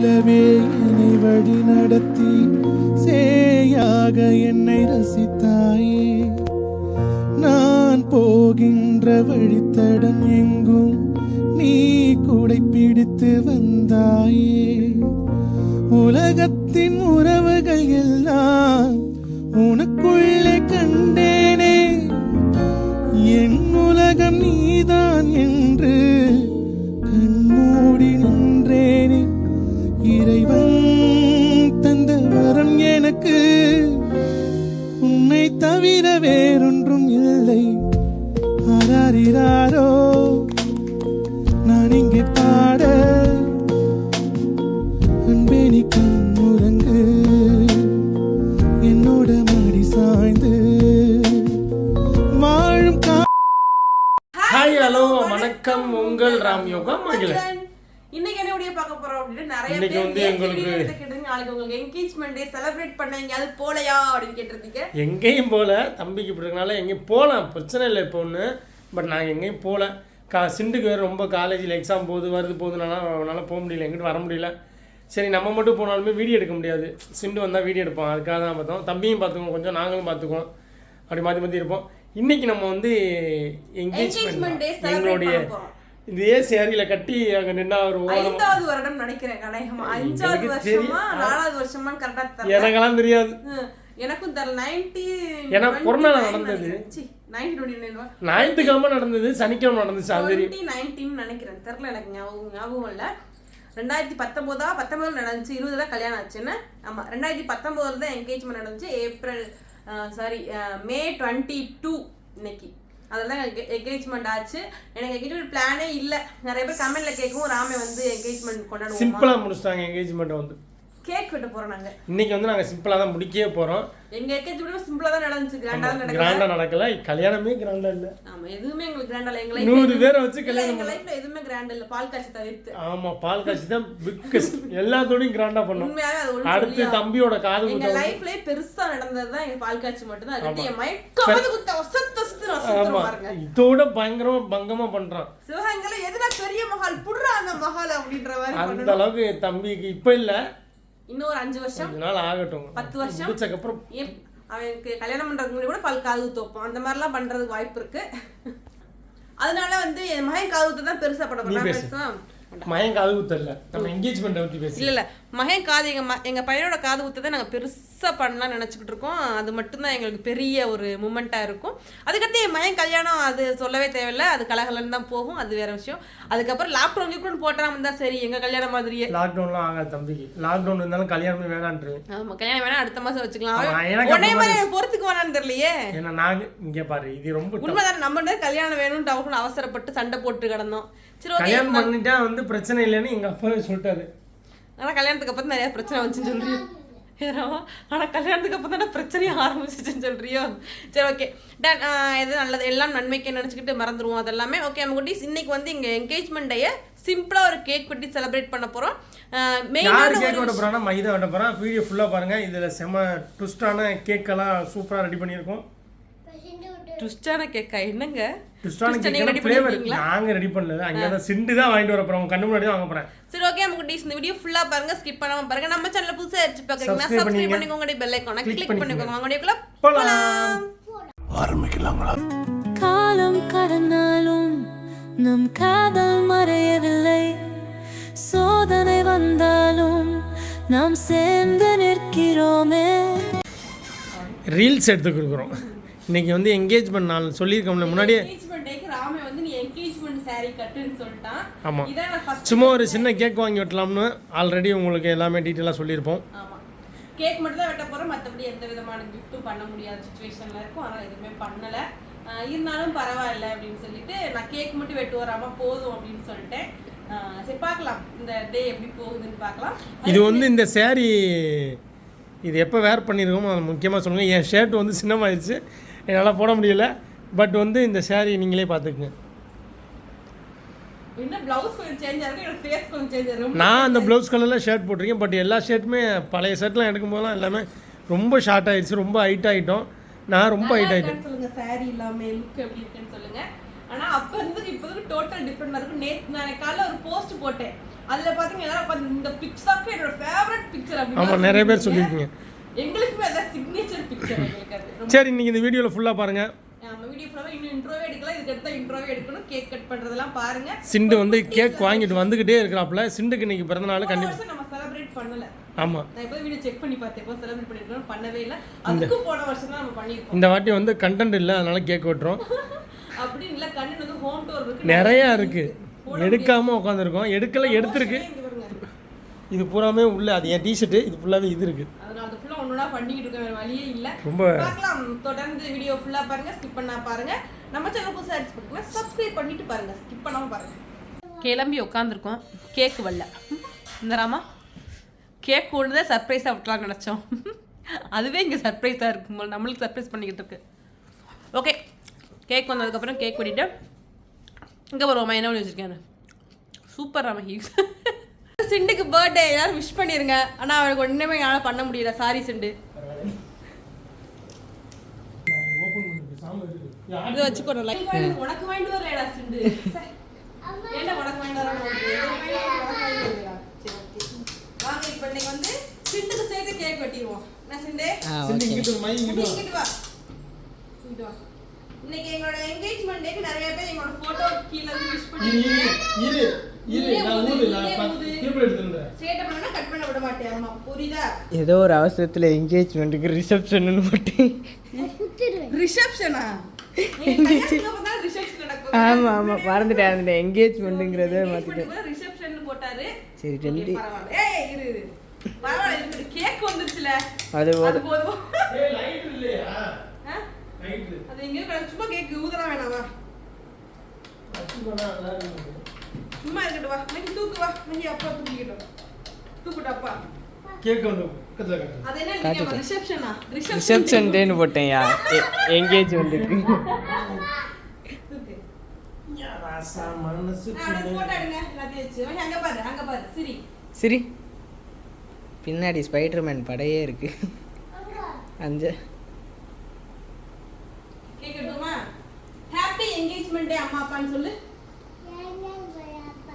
போலவே என்னை வழி நடத்தி சேயாக என்னை ரசித்தாயே. நான் போகின்ற வழித்தடம் எங்கும் நீ கூடை பிடித்து வந்தாயே. உலகத்தின் உறவுகள் எல்லாம் உனக்குள்ளே கண்டேனே. என் உலகம் நீ எனக்கு உன்னை தவிர வேறொன்றும் இல்லை. ஆராரிராரோ நான் இங்கே பாட. அன்பே நீ கண்முறங்கு என்னோட மடி சாய்ந்து. வாழும் ஹாய் ஹலோ வணக்கம். உங்கள் ராம் யோகா மகிழ இன்னைக்கு என்ன பார்க்க போறோம் அப்படின்னு நிறைய பேர் வந்து எங்களுக்கு- நாளைக்கு உங்களுக்கு என்கேஜ்மெண்ட் டே செலிப்ரேட் பண்ண எங்கேயாவது போலையா அப்படின்னு கேட்டிருந்தீங்க? எங்கேயும் போகல தம்பிக்கு பிடிக்கனால எங்கேயும் போகலாம் பிரச்சனை இல்லை இப்போ ஒன்று பட் நாங்கள் எங்கேயும் போகல கா சிண்டுக்கு வேறு ரொம்ப காலேஜில் எக்ஸாம் போகுது வருது போகுதுனால அவனால் போக முடியல எங்கிட்ட வர முடியல. சரி நம்ம மட்டும் போனாலுமே வீடியோ எடுக்க முடியாது. சிண்டு வந்தால் வீடியோ எடுப்போம் அதுக்காக தான் பார்த்தோம். தம்பியும் பார்த்துக்குவோம் கொஞ்சம் நாங்களும் பார்த்துக்குவோம். அப்படி மாற்றி மாற்றி இருப்போம். இன்னைக்கு நம்ம வந்து என்கேஜ்மெண்ட் எங்களுடைய. இதே சேரியில் கட்டி அங்கே நின்னா ஒரு ஐந்தாவது வருடம் நினைக்கிறேன் கடையமா அஞ்சாவது எனக்கு வருஷமா. நாலாவது வருஷமான்னு கரெக்டா எனக்கெல்லாம் தெரியாது. எனக்கும் தெரியல. நைன்டி ஏன்னா கொரோனா நடந்தது. ஞாயிற்றுக்கிழமை நடந்தது சனிக்கிழமை நடந்துச்சு அது நைன்டீன் நினைக்கிறேன். தெரியல எனக்கு ஞாபகம் ஞாபகம் இல்லை. ரெண்டாயிரத்தி பத்தொம்போதா பத்தொம்போதுல நடந்துச்சு இருபதுல கல்யாணம் ஆச்சுன்னு ஆமா ரெண்டாயிரத்தி பத்தொம்போதுல தான் என்கேஜ்மெண்ட் நடந்துச்சு. April sorry May twenty two இன்னைக்கு. அதெல்லாம் என்கேஜ்மெண்ட் ஆச்சு. எனக்கு என்கேஜ்மெண்ட் பிளானே இல்லை. நிறைய பேர் கமெண்ட்ல கேட்கவும் ராமே வந்து என்கேஜ்மெண்ட் கொண்டாடுவோம்? சிம்பிளாக முடிச்சிட்டாங்க என்கேஜ்மெண்ட் வந்து. கேக் வெட்ட போறோம் நாங்க. இன்னைக்கு வந்து நாங்கள் சிம்பிளாக தான் முடிக்கவே போகிறோம் எங்க என்கேஜ்மெண்ட் சிம்பிளா தான் நடந்துச்சு. கிராண்டா நடக்கல. கிராண்டாக நடக்கல. கல்யாணமே கிராண்டாக இல்லை. ஆமா எதுவுமே எங்களுக்கு கிராண்டா இல்லை. எங்க நூறு லைஃப்ல பேரை வச்சு கல்யாணம் எங்க லைஃப்ல எதுவுமே கிராண்ட் இல்ல. பால் காய்ச்சி தவிர்த்து ஆமாம் பால் காட்சி தான் பிக்கஸ்ட் எல்லாத்தோடையும் கிராண்டாக பண்ணோம். உண்மையாவே அது ஒண்ணு அடுத்து? தம்பியோட காது எங்க லைஃப்ல பெருசா நடந்தது தான் எங்க பால் காட்சி மட்டும் தான். அதுக்கு என் காது குத்த வசத்த வசத்து வசத்து பாருங்க. இதோட பயங்கரமா பங்கமாக பண்ணுறான் சிவகங்கையில எதுனா பெரிய மகால் புடுறா அந்த மகால் அப்படின்ற மாதிரி அந்த அளவுக்கு தம்பிக்கு இப்போ இல்லை. இன்னும் ஒரு அஞ்சு வருஷம். கொஞ்ச நாள் ஆகட்டும். பத்து வருஷம். முடிச்சக்கப்புறம் அவனுக்கு கல்யாணம் பண்றதுக்கு முன்னாடி கூட பால் காது குத்து வைப்போம் அந்த மாதிரிலாம் பண்றதுக்கு வாய்ப்பு இருக்கு. அதனால வந்து என் மகன் காது தான் பெருசா பட நீ போறேன் பேசு. பெருசா. காது குத்தல நம்ம என்கேஜ்மெண்ட்டை பற்றி பேசி. இல்ல இல்ல. மகன் காது எங்க ம- எங்க பையனோட காது குத்ததை நாங்க பெருசா பண்ணலாம் நினைச்சுக்கிட்டு இருக்கோம். அது மட்டும்தான் எங்களுக்கு பெரிய ஒரு மூமெண்டா இருக்கும். அதுக்கடுத்து என் மகன் கல்யாணம் அது சொல்லவே தேவையில்ல. அது கலகலன்னு தான் போகும். அது வேற விஷயம். அதுக்கப்புறம் லாக்டவுன் கீக்டவுன் போட்டாம இருந்தா சரி. எங்க கல்யாணம் மாதிரியே. லாக்டவுன்லாம் ஆகாது தம்பிக்கு. லாக்டவுன் இருந்தாலும் கல்யாணமே வேணான்ட்டுருவேன் ஆமா கல்யாணம் வேணா அடுத்த மாசம் வச்சுக்கலாம். உடனே மாதிரி பொறுத்துக்கு வேணான்னு தெரியலையே. ஏன்னா நாங்கள் இங்கே பாரு இது ரொம்ப. உண்மைதான் நம்ம கல்யாணம் வேணும்னு அவசரம் அவசரப்பட்டு சண்டை போட்டு கிடந்தோம். சரி கல்யாணம் பண்ணிட்டா வந்து பிரச்சனை இல்லைன்னு எங்க அப்பாவே சொல்லிட்டாரு. ஆனா கல்யாணத்துக்கு அப்புறம் நிறைய பிரச்சனை வந்துச்சுன்னு சொல்றியோ? ஏறோ ஆனா கல்யாணத்துக்கு அப்புறம் தானே பிரச்சனையே ஆரம்பிச்சிச்சுன்னு சொல்றியோ? சரி ஓகே டன் எது நல்லது? எல்லாம் நன்மைக்கு நினச்சிக்கிட்டு மறந்துடுவோம் அதெல்லாமே. ஓகே நம்ம குட்டீஸ் இன்னைக்கு வந்து இங்க என்கேஜ்மெண்ட் டேயை சிம்பிளா ஒரு கேக் வெட்டி செலிப்ரேட் பண்ண போறோம். யார் கேக் வெட்ட போறானா மைதா வெட்ட போறான். வீடியோ ஃபுல்லா பாருங்க. இதுல செம ட்விஸ்டான கேக்கெல்லாம் சூப்பரா ரெடி பண்ணியிருக்கோம். ட்விஸ்டான கேக்கா என்னங்க? நீங்க ரெடி பண்ணல. அங்க தான் சிண்டு தான் வாங்கிட்டு வர போறோம். கண்ணு முன்னாடி தான் வாங்க போறேன். சரி ஓகே நம்ம குட்டீஸ் இந்த வீடியோ ஃபுல்லா பாருங்க. ஸ்கிப் பண்ணாம பாருங்க. நம்ம சேனல்ல புதுசா எடுத்து பாக்குறீங்கன்னா Subscribe சப்ஸ்கிரைப் பண்ணிக்கங்க. பெல் ஐகானை கிளிக் பண்ணிக்கோங்க. போலாம். காலம் கடந்தாலும் நம் காதல் மறையவில்லை. சோதனை வந்தாலும் நாம் சேர்ந்து நிற்கிறோமே. ரீல்ஸ் எடுத்து கொடுக்குறோம். இன்னைக்கு வந்து என்கேஜ்மெண்ட் நாள். சொல்லியிருக்கோம்ல முன்னாடியே என்கேஜ்மெண்ட் டேக்கு ராமே வந்து நீ என்கேஜ்மெண்ட் saree கட்டுன்னு சொல்லிட்டான். இதான் நான் சும்மா ஒரு சின்ன கேக் வாங்கி வெட்டலாம்னு ஆல்ரெடி உங்களுக்கு எல்லாமே டீட்டெயிலாக சொல்லியிருப்போம். ஆமா. கேக் மட்டும் தான் வெட்ட போறோம். மத்தபடி எந்த விதமான கிஃப்ட்டும் பண்ண முடியாத சுச்சுவேஷன்ல இருக்கும். அதனால எதுவுமே பண்ணல. இருந்தாலும் பரவாயில்ல அப்படின்னு சொல்லிட்டு நான் கேக் மட்டும் வெட்டு வராம போதும் அப்படின்னு சொல்லிட்டேன். சரி பார்க்கலாம். இந்த டே எப்படி போகுதுன்னு பார்க்கலாம். இது வந்து இந்த saree இது எப்போ வேர் பண்ணியிருக்கோமோ அது முக்கியமாக சொல்லுங்கள் என் ஷர்ட் வந்து சின்னமாயிடுச்சு. என்னால் போட முடியல. பட் வந்து இந்த saree நீங்களே பார்த்துக்குங்க. நான் அந்த ப்ளவுஸ் கலரில் ஷர்ட் போட்டிருக்கேன். பட் எல்லா ஷர்ட்டுமே பழைய ஷர்ட்லாம் எடுக்கும் போதெல்லாம் எல்லாமே ரொம்ப ஷார்ட் ஆயிடுச்சு. ரொம்ப ஹைட் ஆகிட்டோம் நான் ரொம்ப ஹைட் ஆகிட்டேன் சொல்லுங்க. saree இல்லாம லுக் எப்படி இருக்குன்னு சொல்லுங்க. ஆனா அப்ப இருந்து இப்ப இருந்து டோட்டல் டிஃபரெண்டா இருக்கும் நேத்து நான் காலைல ஒரு போஸ்ட் போட்டேன். அதுல பாத்தீங்க எல்லாரும் உட்கார்ந்து இந்த பிக்சருக்கு என்னோட ஃபேவரட் பிக்சர் ஆமாம் நிறைய பேர் சொல்லியிருக்கீங்க. எங்களுக்குமே அதான் சிக்னேச்சர் பிக்சர் எங்களுக்கு அது. ரொம்ப சரி இன்னைக்கு இந்த வீடியோவில் ஃபுல்லாக பாருங்கள் நம்ம வீடியோ ஃபுல்லாக இன்னும் இன்ட்ரோவே எடுக்கல. இதுக்கு அடுத்த இன்ட்ரோவே எடுக்கணும். கேக் கட் பண்றதெல்லாம் பாருங்க. சிண்டு வந்து கேக் வாங்கிட்டு வந்துக்கிட்டே இருக்கிறாப்புல. சிண்டுக்கு இன்னைக்கு பிறந்த நாள் போன கண்டிப்பாக நம்ம செலிப்ரேட் பண்ணல. ஆமாம் நான் இப்போ வீடியோ செக் பண்ணி பார்த்தேன். இப்போ செலிப்ரேட் பண்ணிருக்கோம் பண்ணவே இல்லை. அதுக்கும் போன வருஷம் தான் நம்ம பண்ணியிருக்கோம். இந்த வாட்டி வந்து கண்டென்ட் இல்லை. அதனால கேக் வெட்டுறோம். அப்படி இல்ல கண்ணன் வந்து ஹோம் டூர் இருக்கு. நிறையா இருக்குது எடுக்காமல் உட்காந்துருக்கோம். எடுக்கல எடுத்திருக்கு. இது பூராமே உள்ள அது என் டிஷர்ட்டு இது ஃபுல்லாகவே இது இருக்குது அதனால அது ஃபுல்லா ஒண்ணுனா பண்ணிக்கிட்டு இருக்க வேற வழியே இல்ல. ரொம்ப பார்க்கலாம். தொடர்ந்து வீடியோ ஃபுல்லா பாருங்க. ஸ்கிப் பண்ணா பாருங்க. நம்ம சேனல் புதுசா அடிச்சு பண்ணுங்க சப்ஸ்கிரைப் பண்ணிட்டு பாருங்க. ஸ்கிப் பண்ணாம பாருங்க. கிளம்பி உட்காந்துருக்கோம் கேக் வரல. இந்த ராமா கேக் கொண்டு தான் சர்ப்ரைஸாக விட்டலாம்னு நினச்சோம். அதுவே இங்கே சர்ப்ரைஸாக இருக்கும் போல. நம்மளுக்கு சர்ப்ரைஸ் பண்ணிக்கிட்டு இருக்கு. ஓகே கேக் வந்ததுக்கப்புறம் கேக் வெட்டிட்டு இங்கே வருவோம்மா என்ன பண்ணி வச்சுருக்கேன் சூப்பர் ராமா ஹீஸ் சிண்டுக்கு பர்த்டே எல்லாரும் விஷ் பண்ணிருங்க. ஆனா அவனுக்கு ஒண்ணுமே என்னால பண்ண முடியல. சாரி சிண்டு. இது வச்சுக்கோ உனக்கு வாங்கிட்டு வரலடா சிண்டு. ஏன்டா உனக்கு வாங்கிட்டு வர வாங்க இப்போ இன்னைக்கு வந்து சிண்டுக்கு சேர்த்து கேக் வெட்டிடுவோம். என்ன சிண்டு? சிண்டு இங்கிட்டு மை இங்கிட்டு வா. இங்கிட்டு வா. இங்கிட்டு வா. இன்னைக்கு எங்களோட என்கேஜ்மெண்ட் டேக்கு நிறைய பேர் எங்களோட போட்டோ கீழ இருந்து விஷ் பண்ணி இரு. ஏதோ ஒரு அவசரத்தில் என்கேஜ்மெண்ட்டுக்கு ரிசப்ஷன் போட்டு ரிசப்ஷனா ஆமாம் ஆமாம் மறந்துட்டேன் அந்த என்கேஜ்மெண்ட்டுங்கிறத சரி அது போதும். போதும்? ஏய் லைட் இல்லையா? ஆ? லைட் அது எங்கேயோ கிடக்கு. சும்மா கேக் ஊதலாம் வேணாமா? சும்மா இருக்கட்டும் வா மகி தூக்கு வா அப்பா தூக்கிக்கிட்டோம் தூக்கிட்டு அப்பா கேக் பக்கத்துல காட்டு அது என்ன ரிசப்ஷனா ரிசப்ஷன் டேன்னு போட்டேன்யா ராசா மனசு சரி சரி பின்னாடி ஸ்பைடர்மேன் படையே இருக்கு அஞ்சு எடுத்துமா ஹாப்பி என்கேஜ்மெண்ட் டே அம்மா அப்பான்னு சொல்லு அப்பா, அப்பா, அம்மா கிடையாதா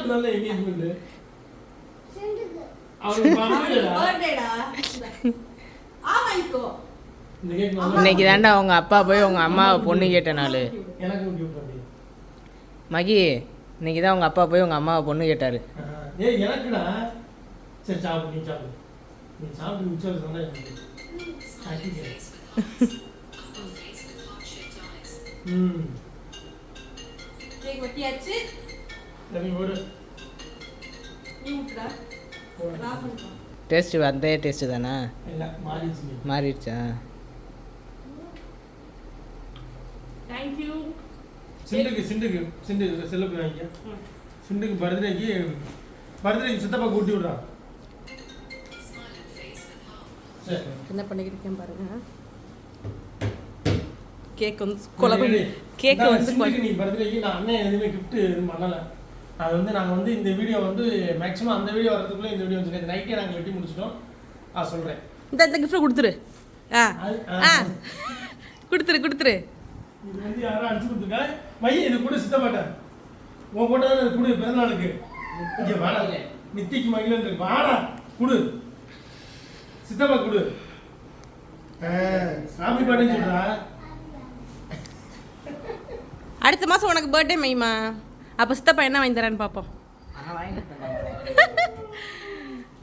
நல்லா இன்னைக்கு தாண்டா உங்க அப்பா போய் உங்க அம்மாவை பொண்ணு கேட்ட நாள். மகி இன்னைக்கு தான் உங்க அப்பா போய் உங்க அம்மாவை பொண்ணு கேட்டாரு ஆ, டேஸ்ட் அதே டேஸ்ட் தானா? இல்லை மாறிடுச்சு. சிண்டுக்கு சிண்டுக்கு சிண்டு செல்லப்பு வாங்கிக்க. சிண்டுக்கு பர்த்டேக்கு பர்த்டேக்கு சித்தப்பா கூட்டி விடுறான் என்ன பண்ணிக்கிட்டு பாருங்க. கேக் வந்து. கேக் வந்து நீ பர்த்டேக்கு நான் அண்ணன் எதுவுமே gift எதுவும் பண்ணலை. அது வந்து நாங்கள் வந்து இந்த வீடியோ வந்து மேக்ஸிமம் அந்த வீடியோ வரதுக்குள்ளே இந்த வீடியோ வந்து நைட்டே நாங்கள் வெட்டி முடிச்சிட்டோம். ஆ சொல்கிறேன் இந்த இந்த கிஃப்ட் கொடுத்துரு. ஆ. ஆ. கொடுத்துரு கொடுத்துரு. இது வந்து யாரும் அடிச்சு கொடுத்துருக்கா? மைய இது கூட சித்த மாட்டேன். உன் கூட தானே கொடு பிறந்த நாளுக்கு. இங்க வாடா. நித்திக்கு மகிழன் இருக்கு வாடா குடு. சித்தப்பா குடு. சாமி பாட்டுன்னு சொல்றா. அடுத்த மாதம் உனக்கு பர்த்டே மைமா. அப்போ சித்தப்பா என்ன வாங்கி தரான்னு பார்ப்போம்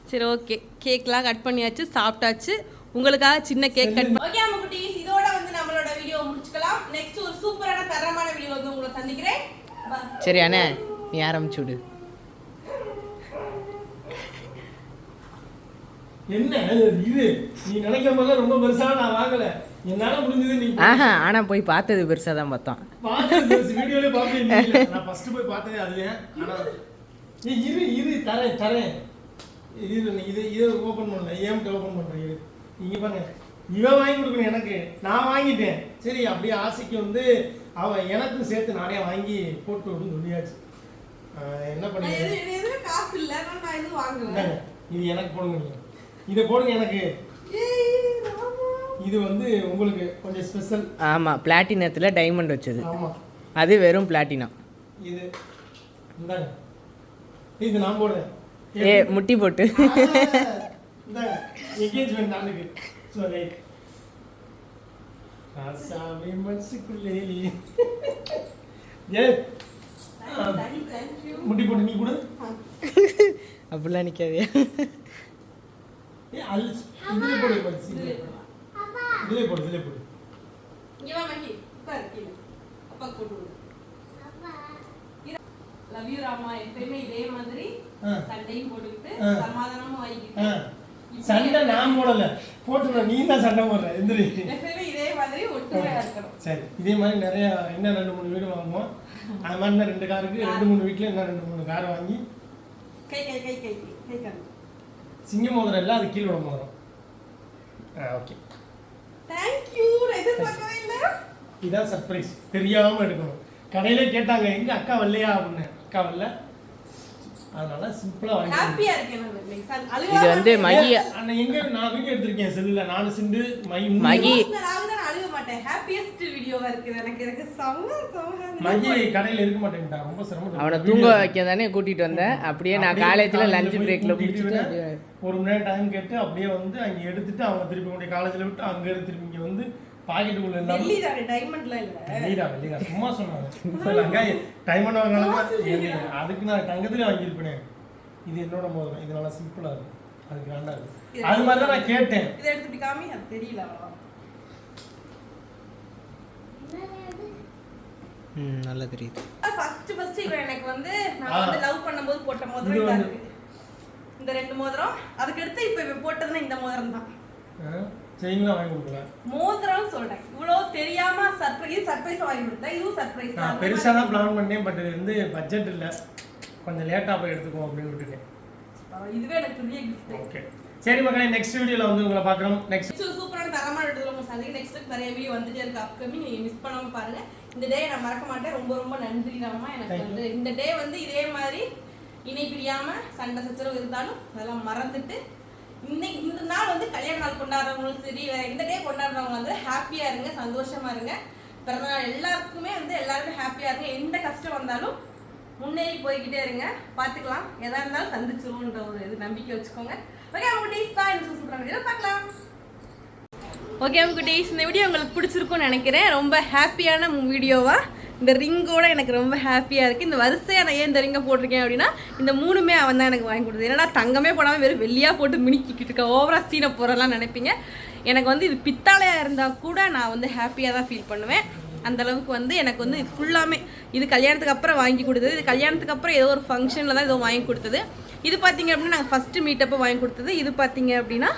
சரி ஓகே கேக்லாம் கட் பண்ணியாச்சு சாப்பிட்டாச்சு. உங்களுக்காக சின்ன கேக் கட் ஓகே அம்மா குட்டீஸ் இதோட வந்து நம்மளோட வீடியோ முடிச்சுக்கலாம். நெக்ஸ்ட் ஒரு சூப்பரான தரமான வீடியோ வந்து உங்களை சந்திக்கிறேன். சரி அண்ணே நீ ஆரம்பிச்சு விடு. என்ன இது நீ நினைக்கிற மாதிரிலாம் ரொம்ப பெருசா நான் வாங்கல. ஆஹா ஆனா போய் பார்த்தது பெருசாக தான் பார்த்தோம். வீடியோலயே பார்ப்பேன் நான் ஃபர்ஸ்ட் போய் பார்த்ததே அதுவே. ஆனா இரு இரு தரேன் தரேன் இரு நீ இது இதை ஓப்பன் பண்ணல ஏம்ட்டு ஓப்பன் பண்ணுறேன் இரு. இங்கே பாருங்க இவன் வாங்கி கொடுக்கணும் எனக்கு. நான் வாங்கிட்டேன். சரி அப்படியே ஆசைக்கு வந்து அவன் எனக்கும் சேர்த்து நானே வாங்கி போட்டு விடுன்னு சொல்லியாச்சு. என்ன பண்ணி காசு இல்லை. நான் வாங்கல. இந்தாங்க, இது எனக்கு போடுங்க நீங்க. இதை போடுங்க எனக்கு. இது வந்து உங்களுக்கு கொஞ்சம் ஸ்பெஷல் ஆமாம் பிளாட்டினத்தில் டைமண்ட் வச்சது. ஆமாம் அது வெறும் பிளாட்டினம் இது இந்தாங்க. இது நான் போடுறேன். ஏ முட்டி போட்டு. இந்தாங்க என்கேஜ்மெண்ட் நாளுக்கு. சரி ஆசாமி மனசுக்குள்ளே ஏ. முட்டி போட்டு நீ கூட. அப்படிலாம் நிற்காதே ஏ அல் போடு பச்சி இதுல போடு இதுல போடு இங்க வா மகி உட்காரு கீழே அப்பா போட்டு விடு லவ் யூ ராமா எப்பயுமே இதே மாதிரி. சண்டையும் போட்டுக்கிட்டு ஆ. சமாதானமா ஆ. வாங்கிக்கிட்டு சண்டை நான் போடல போட்டு நீ தான் சண்டை போடுற எந்திரி எப்பயுமே இதே மாதிரி ஒற்றுமையா இருக்கணும் சரி இதே மாதிரி நிறைய இன்னும் ரெண்டு மூணு வீடு வாங்குவோம் அது மாதிரி இன்னும் ரெண்டு காருக்கு ரெண்டு மூணு வீட்டில் இன்னும் ரெண்டு மூணு கார் வாங்கி கை கை கை கை கை கண் சிங்க மோதிரம் இல்லை அது கீழ் விட மோதிரம் ஆ ஓகே தேங்க்யூ எதிர்பார்க்கவே இல்லை. இதான் சர்ப்ரைஸ் தெரியாமல் எடுக்கணும். கடையிலே கேட்டாங்க எங்க அக்கா வரலையா? அப்படின்னு. அக்கா வரல. அதனால சிம்பிளாக வாங்கி ஹாப்பியா இருக்கேன் இது வந்து இருக்கேன். மகி அண்ணா எங்க? நான் வீடியோ எடுத்திருக்கேன் செல்லுல. நாலு சிண்டு மை மூணு. மகி. மாட்டேன் ஹாப்பியஸ்ட் வீடியோவா இருக்குது. எனக்கு எனக்கு செம்ம செம்ம மகி கடையில இருக்க மாட்டேன்டா. ரொம்ப சிரமம் அவனை தூங்க வைக்க தானே கூட்டிகிட்டு வந்தேன். அப்படியே நான் காலேஜில் லஞ்ச் கூட்டிட்டு முடிச்சுட்டு ஒரு மணி நேரம் டைம் கேட்டு அப்படியே வந்து அங்க எடுத்துட்டு அவங்க திருப்பி கொண்டு காலேஜ்ல விட்டு அங்க இருந்து திருப்பி இங்க வந்து பாக்கெட்டுக்குள்ள வெள்ளி இருந்தாலும் தானே டைமண்ட்லாம் இல்ல. வெள்ளிடா வெள்ளிடா. சும்மா சொன்னாங்க டைமண்ட் வாங்கினாலும் அதுக்கு நான் தங்கத்துல வாங்கியிருப்பேன். இது என்னோட மோதிரம் இது நல்லா சிம்பிளா இருக்கும் அதுக்கு வேண்டாம். அது மாதிரி தான் நான் கேட்டேன். இதை எடுத்து இப்படி காமி அது தெரியல. ம் நல்லா தெரியுது. ஃபர்ஸ்ட் ஃபர்ஸ்ட் இவன் எனக்கு வந்து நான். வந்து லவ் பண்ணும்போது போட்ட மோதிரம் இந்த ரெண்டு மோதிரம். அதுக்கு அடுத்து இப்ப இவன் போட்டதுன்னா இந்த மோதிரம் தான். செயின்லாம் வாங்கி கொடுக்கல. மோதிரம் சொல்றேன். இவ்வளவு தெரியாம சர்ப்ரைஸ் சர்ப்ரைஸ் வாங்கி கொடுத்தேன் இதுவும் சர்ப்ரைஸ் நான் பெருசா தான் பிளான் பண்ணேன் பட் இது வந்து பட்ஜெட் இல்ல. கொஞ்சம் லேட்டா போய் எடுத்துக்குவோம் அப்படின்னு விட்டுட்டேன். இதுவே எனக்கு பெரிய கிஃப்ட் ஓகே சரி மக்களே நெக்ஸ்ட் வீடியோல வந்து உங்களை பார்க்குறோம். நெக்ஸ்ட் சூப்பரான தரமான இடத்துல உங்க சந்தைக்கு நெக்ஸ்ட் நிறைய வீடியோ வந்துட்டே இருக்கு அப்கமிங் நீங்க மிஸ் பண்ணாம பாருங்க. இந்த டே நான் மறக்க மாட்டேன். ரொம்ப ரொம்ப நன்றி ராமா. எனக்கு. வந்து இந்த டே வந்து இதே மாதிரி இணை பிரியாம சண்டை சச்சரவு இருந்தாலும் அதெல்லாம் மறந்துட்டு இன்னைக்கு இந்த நாள் வந்து கல்யாண நாள் கொண்டாடுறவங்களும் சரி வேற எந்த டே கொண்டாடுறவங்க வந்து ஹாப்பியா இருங்க சந்தோஷமா இருங்க. பிறந்தநாள் எல்லாருக்குமே வந்து எல்லாருமே ஹாப்பியா இருங்க. எந்த கஷ்டம் வந்தாலும் முன்னேறி போய்கிட்டே இருங்க. பார்த்துக்கலாம். எதா இருந்தாலும் சந்திச்சிருவோன்ற ஒரு இது நம்பிக்கை வச்சுக்கோங்க. ஓகே அவங்க தான் எனக்கு சூப்பரான பார்க்கலாம். ஓகே குட்டீஸ் இந்த வீடியோ உங்களுக்கு பிடிச்சிருக்கும்னு நினைக்கிறேன். ரொம்ப ஹாப்பியான வீடியோவா இந்த ரிங்கோட எனக்கு ரொம்ப ஹாப்பியாக இருக்குது இந்த வரிசையாக நான் ஏன் இந்த ரிங்கை போட்டிருக்கேன் அப்படின்னா இந்த மூணுமே அவன் தான் எனக்கு வாங்கி கொடுத்தது. என்னடா தங்கமே போடாமல் வெறும் வெள்ளியாக போட்டு மினிக்கிட்டு இருக்க? ஓவரா சீனை போகிறலாம் நினைப்பீங்க. எனக்கு வந்து இது பித்தாலையாக இருந்தால் கூட நான் வந்து ஹாப்பியாக தான் ஃபீல் பண்ணுவேன். அந்த அளவுக்கு வந்து எனக்கு வந்து இது ஃபுல்லாமே இது கல்யாணத்துக்கு அப்புறம் வாங்கி கொடுத்தது. இது கல்யாணத்துக்கு அப்புறம் ஏதோ ஒரு ஃபங்க்ஷனில் தான் ஏதோ வாங்கி கொடுத்தது. இது பார்த்தீங்க அப்படின்னா நாங்கள் ஃபஸ்ட்டு மீட்டப்போ வாங்கி கொடுத்தது. இது பார்த்தீங்க அப்படின்னா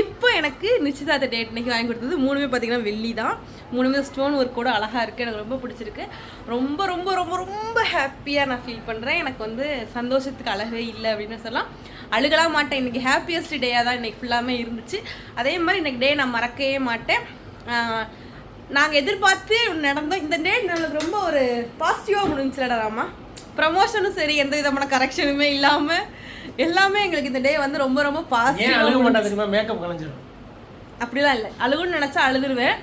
இப்போ எனக்கு நிச்சயதார்த்த டேட் இன்னைக்கு வாங்கி கொடுத்தது. மூணுமே பார்த்தீங்கன்னா வெள்ளி தான். மூணுமே ஸ்டோன் ஒர்க் கூட அழகாக இருக்குது எனக்கு ரொம்ப பிடிச்சிருக்கு. ரொம்ப ரொம்ப ரொம்ப ரொம்ப ஹாப்பியாக நான் ஃபீல் பண்ணுறேன் எனக்கு வந்து சந்தோஷத்துக்கு அழகே இல்லை அப்படின்னு சொல்லலாம். அழுகலாம் மாட்டேன். இன்றைக்கி ஹாப்பியஸ்ட் டேயாக தான் இன்றைக்கி ஃபுல்லாமே இருந்துச்சு. அதே மாதிரி இன்றைக்கி டே நான் மறக்கவே மாட்டேன். நாங்கள் எதிர்பார்த்து நடந்தோம் இந்த டே நம்மளுக்கு ரொம்ப ஒரு பாசிட்டிவாக முடிஞ்சுலடா ப்ரமோஷனும் சரி எந்த விதமான கரெக்ஷனுமே இல்லாமல் எல்லாமே எங்களுக்கு இந்த டே வந்து ரொம்ப ரொம்ப மாட்டாதுக்குமா மேக்கப் கலைஞ்சிடும் அப்படிலாம் இல்லை. அழுகுன்னு நினச்சா அழுதுருவேன்.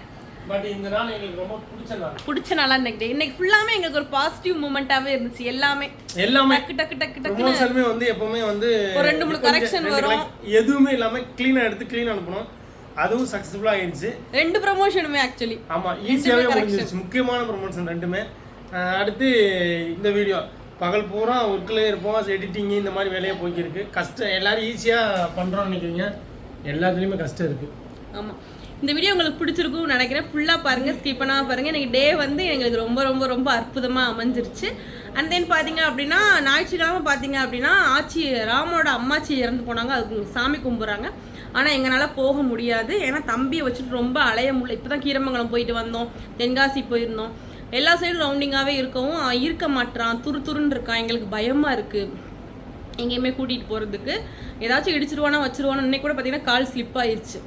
பட் இந்த நாள் எங்களுக்கு ரொம்ப பிடிச்ச நாள். பிடிச்ச நாளா இன்னைக்கு இன்னைக்கு ஃபுல்லாமே எங்களுக்கு ஒரு பாசிட்டிவ் மூமெண்ட்டாகவே இருந்துச்சு எல்லாமே. எல்லாமே. டக்கு டக்கு டக்கு டக்குன்னு ப்ரொமோஷனுமே வந்து எப்பவுமே வந்து ஒரு ரெண்டு மூணு ரெண்டு வரும். எதுவுமே இல்லாம க்ளீனா எடுத்து க்ளீன் அனுப்பணும். அதுவும் சக்ஸஸ்ஃபுல்லாக ஆயிடுச்சு ரெண்டு ப்ரமோஷனுமே ஆக்சுவலி ஆமா correction. முடிஞ்சிருச்சு. முக்கியமான ப்ரொமோஷன் ரெண்டுமே. அடுத்து இந்த வீடியோ பகல் பூரா ஒர்க்கில் இருப்போம் எடிட்டிங்கு இந்த மாதிரி வேலையாக போய்க்கிருக்கு கஷ்டம் எல்லாரும் ஈஸியாக பண்ணுறோம்னு நினைக்கிறீங்க. எல்லாத்துலேயுமே கஷ்டம் இருக்குது ஆமாம் இந்த வீடியோ உங்களுக்கு பிடிச்சிருக்கும்னு நினைக்கிறேன். ஃபுல்லாக பாருங்கள் ஸ்கிப் பண்ணாமல் பாருங்கள் எனக்கு டே வந்து எங்களுக்கு ரொம்ப ரொம்ப ரொம்ப அற்புதமாக அமைஞ்சிருச்சு. அண்ட் தென் பார்த்தீங்க அப்படின்னா ஞாயிற்றுக்கிழமை பார்த்தீங்க அப்படின்னா ஆச்சி ராமோட அம்மாச்சி இறந்து போனாங்க. அதுக்கு சாமி கும்பிட்றாங்க. ஆனால் எங்களால் போக முடியாது. ஏன்னா தம்பியை வச்சுட்டு ரொம்ப அலைய முடியல. இப்போ தான் கீரமங்கலம் போயிட்டு வந்தோம். தென்காசி போயிருந்தோம். எல்லா சைடும் ரவுண்டிங்காகவே இருக்கவும் இருக்க மாட்றான் துரு துருன்னு இருக்கான் எங்களுக்கு பயமாக இருக்குது எங்கேயுமே கூட்டிகிட்டு போகிறதுக்கு ஏதாச்சும் இடிச்சிருவானா வச்சிருவானோ இன்னைக்கு கூட பார்த்தீங்கன்னா கால் ஸ்லிப் ஆயிடுச்சு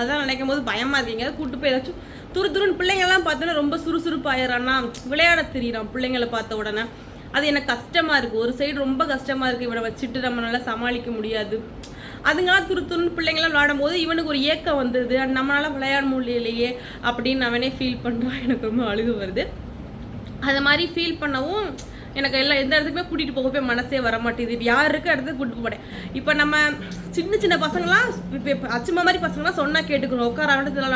அதான் நினைக்கும் போது பயமாக இருக்கீங்க கூட்டு போய் ஏதாச்சும் துரு துருன்னு பிள்ளைங்கள்லாம் பார்த்தோன்னா ரொம்ப சுறுசுறுப்பாயிரானா விளையாட தெரியுறான் பிள்ளைங்களை பார்த்த உடனே. அது எனக்கு கஷ்டமாக இருக்குது ஒரு சைடு ரொம்ப கஷ்டமாக இருக்குது இவனை வச்சுட்டு நம்மளால சமாளிக்க முடியாது. அதுங்களாம் துரு துருன்னு பிள்ளைங்களாம் விளையாடும் போது இவனுக்கு ஒரு ஏக்கம் வந்துடுது அண்ட் நம்மளால விளையாட முடியலையே அப்படின்னு அவனே ஃபீல் பண்ணுறான் எனக்கு ரொம்ப அழுகு வருது. அது மாதிரி ஃபீல் பண்ணவும் எனக்கு எல்லாம் எந்த இடத்துக்குமே கூட்டிகிட்டு போகவே மனசே வர மாட்டேங்குது யார் இருக்க இடத்துக்கு கூட்டிட்டு போனேன் இப்போ நம்ம சின்ன சின்ன பசங்களாம் இப்போ அச்சுமா மாதிரி பசங்களாம் சொன்னால் கேட்டுக்கிறோம். உட்கார அவனுக்கு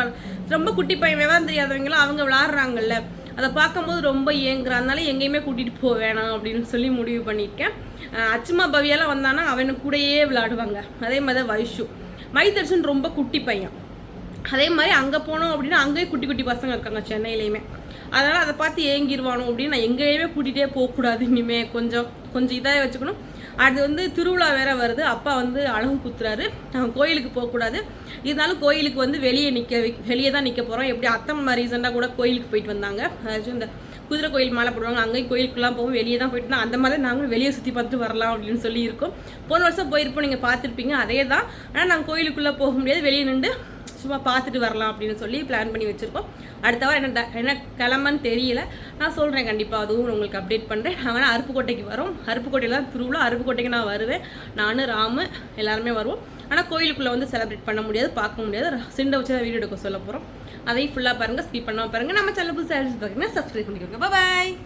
ரொம்ப குட்டி பையன் விவரம் தெரியாதவங்களாம் அவங்க விளாட்றாங்கல்ல. அதை பார்க்கும்போது ரொம்ப ஏங்குறான். அதனால எங்கேயுமே கூட்டிகிட்டு போக வேணாம் அப்படின்னு சொல்லி முடிவு பண்ணியிருக்கேன். அச்சுமா பவியெல்லாம் வந்தானா அவனுக்கு கூடயே விளாடுவாங்க. அதே மாதிரி தான் வைஷு. மைதர்ஷன் ரொம்ப குட்டி பையன். அதே மாதிரி அங்கே போனோம் அப்படின்னா அங்கேயும் குட்டி குட்டி பசங்க இருக்காங்க சென்னையிலையுமே. அதனால் அதை பார்த்து ஏங்கிடுவானோ அப்படின்னு நான் எங்கேயுமே கூட்டிகிட்டே போகக்கூடாது இனிமே. கொஞ்சம் கொஞ்சம் இதாக வச்சுக்கணும். அது வந்து திருவிழா வேற வருது. அப்பா வந்து அழகு குத்துறாரு. நாங்கள் கோயிலுக்கு போகக்கூடாது. இருந்தாலும் கோயிலுக்கு வந்து வெளியே நிற்க வெளியே தான் நிற்க போகிறோம் எப்படி அத்தம்மா ரீசெண்டாக கூட கோயிலுக்கு போயிட்டு வந்தாங்க. அதாச்சும் இந்த குதிரை கோயில் மாலை போடுவாங்க. அங்கேயும் கோயிலுக்குலாம் போகும் வெளியே தான் போயிட்டு அந்த மாதிரி நாங்களும் வெளியே சுற்றி பார்த்துட்டு வரலாம் அப்படின்னு சொல்லி இருக்கோம் போன வருஷம் போயிருப்போம். நீங்கள் பார்த்துருப்பீங்க. அதே தான். ஆனால் நாங்கள் கோயிலுக்குள்ளே போக முடியாது. வெளியே நின்று சும்மா பார்த்துட்டு வரலாம் அப்படின்னு சொல்லி பிளான் பண்ணி வச்சுருக்கோம். அடுத்த வாரம் என்ன ட- என்ன கிளம்பன்னு தெரியல. நான் சொல்கிறேன் கண்டிப்பாக அதுவும் உங்களுக்கு அப்டேட் பண்ணுறேன் ஆனால் அருப்புக்கோட்டைக்கு வரோம். அருப்புக்கோட்டையில் தான் திருவிழா அருப்புக்கோட்டைக்கு நான் வருவேன். நான் ராமு எல்லாருமே வருவோம். ஆனால் கோயிலுக்குள்ளே வந்து செலிப்ரேட் பண்ண முடியாது பார்க்க முடியாது. சிண்டை வச்சு தான் வீடியோ எடுக்க சொல்ல போகிறோம் அதையும் ஃபுல்லாக பாருங்கள் ஸ்கிப் பண்ணாமல் பாருங்கள் நம்ம சேனல் புதுசாக பார்த்தீங்கன்னா சப்ஸ்கிரைப் பண்ணிக்கோங்க. பாய்